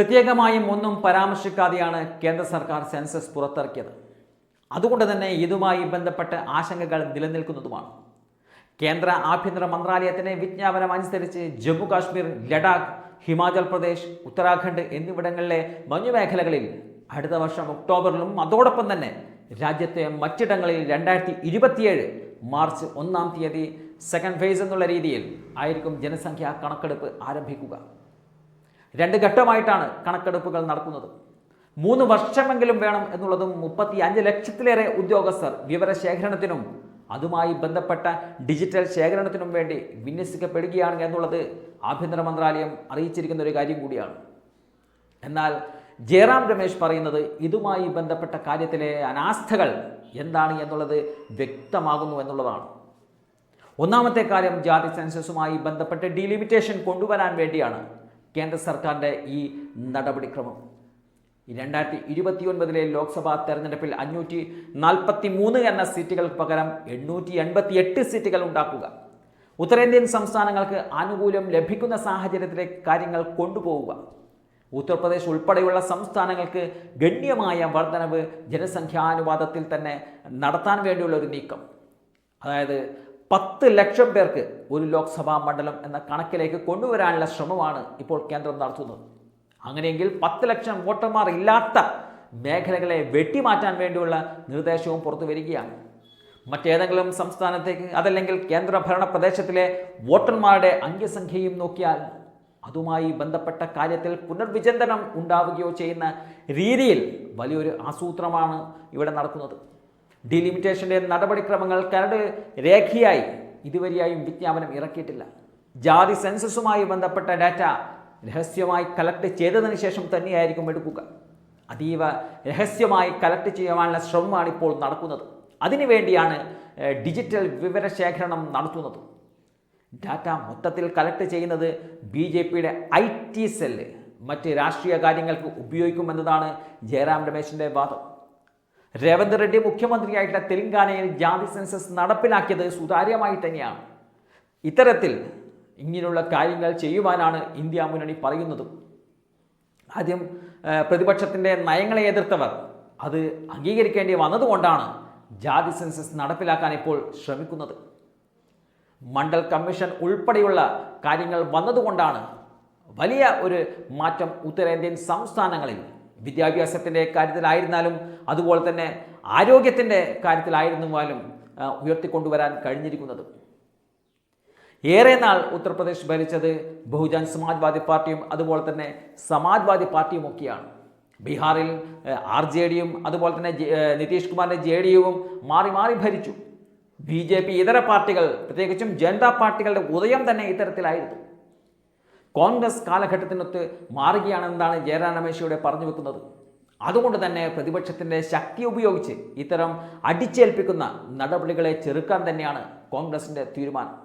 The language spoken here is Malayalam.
പ്രത്യേകമായും ഒന്നും പരാമർശിക്കാതെയാണ് കേന്ദ്ര സർക്കാർ സെൻസസ് പുറത്തിറക്കിയത്. അതുകൊണ്ട് തന്നെ ഇതുമായി ബന്ധപ്പെട്ട് ആശങ്കകൾ നിലനിൽക്കുന്നതുമാണ്. കേന്ദ്ര ആഭ്യന്തര മന്ത്രാലയത്തിന്റെ വിജ്ഞാപനം അനുസരിച്ച് ജമ്മു കാശ്മീർ ലഡാക്ക് ഹിമാചൽ പ്രദേശ് ഉത്തരാഖണ്ഡ് എന്നിവിടങ്ങളിലെ മഞ്ഞുമേഖലകളിൽ അടുത്ത വർഷം ഒക്ടോബറിലും അതോടൊപ്പം തന്നെ രാജ്യത്തെ മറ്റിടങ്ങളിൽ രണ്ടായിരത്തി ഇരുപത്തിയേഴ് മാർച്ച് ഒന്നാം തീയതി സെക്കൻഡ് ഫേസ് എന്നുള്ള രീതിയിൽ ആയിരിക്കും ജനസംഖ്യാ കണക്കെടുപ്പ് ആരംഭിക്കുക. രണ്ട് ഘട്ടമായിട്ടാണ് കണക്കെടുപ്പുകൾ നടക്കുന്നത്. മൂന്ന് വർഷമെങ്കിലും വേണം എന്നുള്ളതും മുപ്പത്തി അഞ്ച് ലക്ഷത്തിലേറെ ഉദ്യോഗസ്ഥർ വിവരശേഖരണത്തിനും അതുമായി ബന്ധപ്പെട്ട ഡിജിറ്റൽ ശേഖരണത്തിനും വേണ്ടി വിന്യസിക്കപ്പെടുകയാണ് എന്നുള്ളത് ആഭ്യന്തര മന്ത്രാലയം അറിയിച്ചിരിക്കുന്ന ഒരു കാര്യം കൂടിയാണ്. എന്നാൽ ജയറാം രമേശ് പറയുന്നത് ഇതുമായി ബന്ധപ്പെട്ട കാര്യത്തിലെ അനാസ്ഥകൾ എന്താണ് എന്നുള്ളത് വ്യക്തമാകുന്നു എന്നുള്ളതാണ്. ഒന്നാമത്തെ കാര്യം ജാതി സെൻസസുമായി ബന്ധപ്പെട്ട് ഡിലിമിറ്റേഷൻ കൊണ്ടുവരാൻ വേണ്ടിയാണ് കേന്ദ്ര സർക്കാരിന്റെ ഈ നടപടിക്രമം. രണ്ടായിരത്തി ഇരുപത്തിയൊൻപതിലെ ലോക്സഭാ തെരഞ്ഞെടുപ്പിൽ അഞ്ഞൂറ്റി നാൽപ്പത്തി മൂന്ന് എന്ന സീറ്റുകൾക്ക് പകരം എണ്ണൂറ്റി എൺപത്തി എട്ട് സീറ്റുകൾ ഉണ്ടാക്കുക. ഉത്തരേന്ത്യൻ സംസ്ഥാനങ്ങൾക്ക് ആനുകൂല്യം ലഭിക്കുന്ന സാഹചര്യത്തിലെ കാര്യങ്ങൾ കൊണ്ടുപോവുക. ഉത്തർപ്രദേശ് ഉൾപ്പെടെയുള്ള സംസ്ഥാനങ്ങൾക്ക് ഗണ്യമായ വർധനവ് ജനസംഖ്യാനുപാതത്തിൽ തന്നെ നടത്താൻ വേണ്ടിയുള്ള ഒരു നീക്കം. അതായത് പത്ത് ലക്ഷം പേർക്ക് ഒരു ലോക്സഭാ മണ്ഡലം എന്ന കണക്കിലേക്ക് കൊണ്ടുവരാനുള്ള ശ്രമമാണ് ഇപ്പോൾ കേന്ദ്രം നടത്തുന്നത്. അങ്ങനെയെങ്കിൽ പത്ത് ലക്ഷം വോട്ടർമാർ ഇല്ലാത്ത മേഖലകളെ വെട്ടിമാറ്റാൻ വേണ്ടിയുള്ള നിർദ്ദേശവും പുറത്തു വരികയാണ്. മറ്റേതെങ്കിലും സംസ്ഥാനത്തേക്ക് അതല്ലെങ്കിൽ കേന്ദ്രഭരണ പ്രദേശത്തിലെ വോട്ടർമാരുടെ അംഗസംഖ്യയും നോക്കിയാൽ അതുമായി ബന്ധപ്പെട്ട കാര്യത്തിൽ പുനർവിചിന്തനം ഉണ്ടാവുകയോ ചെയ്യുന്ന രീതിയിൽ വലിയൊരു ആസൂത്രമാണ് ഇവിടെ നടക്കുന്നത്. ഡിലിമിറ്റേഷന്റെ നടപടിക്രമങ്ങൾ കരട് രേഖയായി ഇതുവരെയായും വിജ്ഞാപനം ഇറക്കിയിട്ടില്ല. ജാതി സെൻസസുമായി ബന്ധപ്പെട്ട ഡാറ്റ രഹസ്യമായി കളക്ട് ചെയ്തതിന് ശേഷം തന്നെയായിരിക്കും എടുക്കുക. അതീവ രഹസ്യമായി കളക്ട് ചെയ്യുവാനുള്ള ശ്രമമാണ് ഇപ്പോൾ നടക്കുന്നത് അതിനുവേണ്ടിയാണ് ഡിജിറ്റൽ വിവരശേഖരണം നടത്തുന്നത്. ഡാറ്റ മൊത്തത്തിൽ കളക്ട് ചെയ്യുന്നത് ബി ജെ പിയുടെ ഐ ടി സെല്ല് മറ്റ് രാഷ്ട്രീയ കാര്യങ്ങൾക്ക് ഉപയോഗിക്കുമെന്നതാണ് ജയറാം രമേശിന്റെ വാദം. രേവന്ത് റെഡ്ഡി മുഖ്യമന്ത്രിയായിട്ടുള്ള തെലങ്കാനയിൽ ജാതി സെൻസസ് നടപ്പിലാക്കിയത് സുതാര്യമായി തന്നെയാണ്. ഇത്തരത്തിൽ ഇങ്ങനെയുള്ള കാര്യങ്ങൾ ചെയ്യുവാനാണ് ഇന്ത്യ മുന്നണി പറയുന്നതും. ആദ്യം പ്രതിപക്ഷത്തിന്റെ നയങ്ങളെ എതിർത്തവർ അത് അംഗീകരിക്കേണ്ടി വന്നതുകൊണ്ടാണ് ജാതി സെൻസസ് നടപ്പിലാക്കാൻ ഇപ്പോൾ ശ്രമിക്കുന്നത്. മണ്ഡൽ കമ്മീഷൻ ഉൾപ്പെടെയുള്ള കാര്യങ്ങൾ വന്നതുകൊണ്ടാണ് വലിയ ഒരു മാറ്റം ഉത്തരേന്ത്യൻ സംസ്ഥാനങ്ങളിൽ വിദ്യാഭ്യാസത്തിന്റെ കാര്യത്തിലായിരുന്നാലും അതുപോലെ തന്നെ ആരോഗ്യത്തിന്റെ കാര്യത്തിലായിരുന്നാലും ഉയർത്തിക്കൊണ്ടുവരാൻ കഴിഞ്ഞിരിക്കുന്നത്. ഏറെ നാൾ ഉത്തർപ്രദേശ് ഭരിച്ചത് ബഹുജൻ സമാജ്വാദി പാർട്ടിയും അതുപോലെ തന്നെ സമാജ്വാദി പാർട്ടിയും ഒക്കെയാണ്. ബീഹാറിൽ ആർ ജെ ഡിയും അതുപോലെ തന്നെ നിതീഷ് കുമാറിന്റെ ജെ ഡി യുവും മാറി മാറി ഭരിച്ചു. ബി ജെ പി ഇതര പാർട്ടികൾ പ്രത്യേകിച്ചും ജനതാ പാർട്ടികളുടെ ഉദയം തന്നെ ഇത്തരത്തിലായിരുന്നു. കോൺഗ്രസ് കാലഘട്ടത്തിനൊത്ത് മാറുകയാണെന്നാണ് ജയറാം രമേശ് ഇവിടെ പറഞ്ഞു വെക്കുന്നത്. അതുകൊണ്ട് തന്നെ പ്രതിപക്ഷത്തിന്റെ ശക്തി ഉപയോഗിച്ച് ഇത്തരം അടിച്ചേൽപ്പിക്കുന്ന നടപടികളെ ചെറുക്കാൻ തന്നെയാണ് കോൺഗ്രസിന്റെ തീരുമാനം.